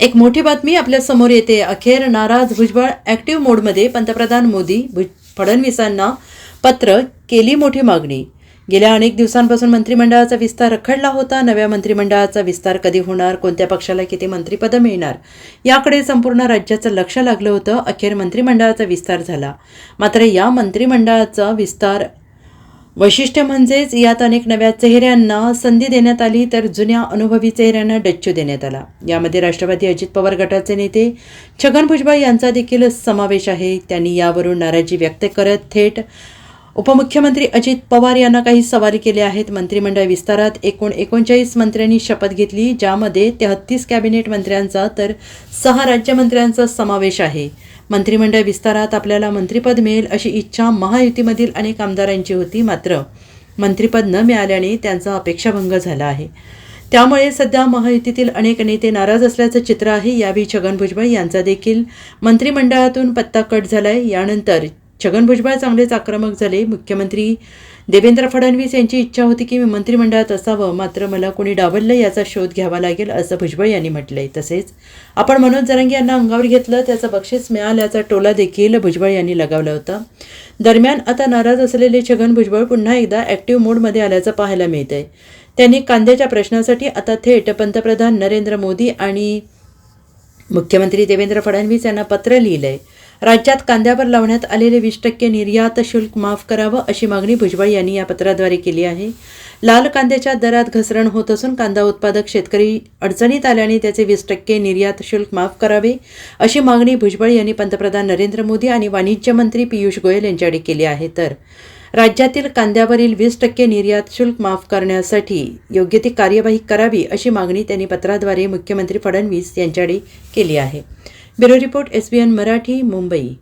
एक मोठी बातमी आपल्यासमोर येते. अखेर नाराज भुजबळ ऍक्टिव्ह मोडमध्ये पंतप्रधान मोदी भुज फडणवीसांना पत्र केली मोठी मागणी. गेल्या अनेक दिवसांपासून मंत्रिमंडळाचा विस्तार रखडला होता. नव्या मंत्रिमंडळाचा विस्तार कधी होणार? कोणत्या पक्षाला किती मंत्रिपदं मिळणार? याकडे संपूर्ण राज्याचं लक्ष लागलं होतं. अखेर मंत्रिमंडळाचा विस्तार झाला. मात्र या मंत्रिमंडळाचा विस्तार वैशिष्ट्य म्हणजेच यात अनेक नव्या चेहऱ्यांना संधी देण्यात आली तर जुन्या अनुभवी चेहऱ्यांना डच्चू देण्यात आला. यामध्ये राष्ट्रवादी अजित पवार गटाचे नेते छगन भुजबळ यांचा देखील समावेश आहे. त्यांनी यावरून नाराजी व्यक्त करत थेट उपमुख्यमंत्री अजित पवार यांना काही सवाल केले आहेत. मंत्रिमंडळ विस्तारात एकूण एकोणचाळीस मंत्र्यांनी शपथ घेतली ज्यामध्ये तेहत्तीस कॅबिनेट मंत्र्यांचा तर सहा राज्यमंत्र्यांचा समावेश आहे. मंत्रिमंडळ विस्तारात आपल्याला मंत्रिपद मिळेल अशी इच्छा महायुतीमधील अनेक आमदारांची होती मात्र मंत्रिपद न मिळाल्याने त्यांचा अपेक्षाभंग झाला आहे. त्यामुळे सध्या महायुतीतील अनेक नेते नाराज असल्याचं चित्र आहे. यावेळी छगन भुजबळ यांचा देखील मंत्रिमंडळातून पत्ता कट झाला आहे यानंतर छगन भुजबळ चांगलेच आक्रमक झाले. मुख्यमंत्री देवेंद्र फडणवीस यांची इच्छा होती की मी मंत्रिमंडळात असावं. मात्र मला कोणी डावललं याचा शोध घ्यावा लागेल असं भुजबळ यांनी म्हटलंय. तसेच आपण मनोज जरंगे यांना अंगावर घेतलं त्याचं बक्षीस मिळाल्याचा टोला देखील भुजबळ यांनी लगावला होता. दरम्यान आता नाराज असलेले छगन भुजबळ पुन्हा एकदा ॲक्टिव्ह मोडमध्ये आल्याचं पाहायला मिळतंय. त्यांनी कांद्याच्या प्रश्नासाठी आता थेट पंतप्रधान नरेंद्र मोदी आणि मुख्यमंत्री देवेंद्र फडणवीस यांना पत्र लिहिलं आहे राज्यात कांद्यावर लावण्यात आलेले वीस टक्के निर्यात शुल्क माफ करावं अशी मागणी भुजबळ यांनी या पत्राद्वारे केली आहे. लाल कांद्याच्या दरात घसरण होत असून कांदा उत्पादक शेतकरी अडचणीत आल्याने त्याचे वीस टक्के निर्यात शुल्क माफ करावे अशी मागणी भुजबळ यांनी पंतप्रधान नरेंद्र मोदी आणि वाणिज्य मंत्री पियुष गोयल यांच्याकडे केली आहे. तर राज्यातील कांद्यावरील वीस टक्के निर्यात शुल्क माफ करण्यासाठी योग्य ती कार्यवाही करावी अशी मागणी त्यांनी पत्राद्वारे मुख्यमंत्री फडणवीस यांच्याकडे केली आहे. Bureau report S B N Marathi Mumbai.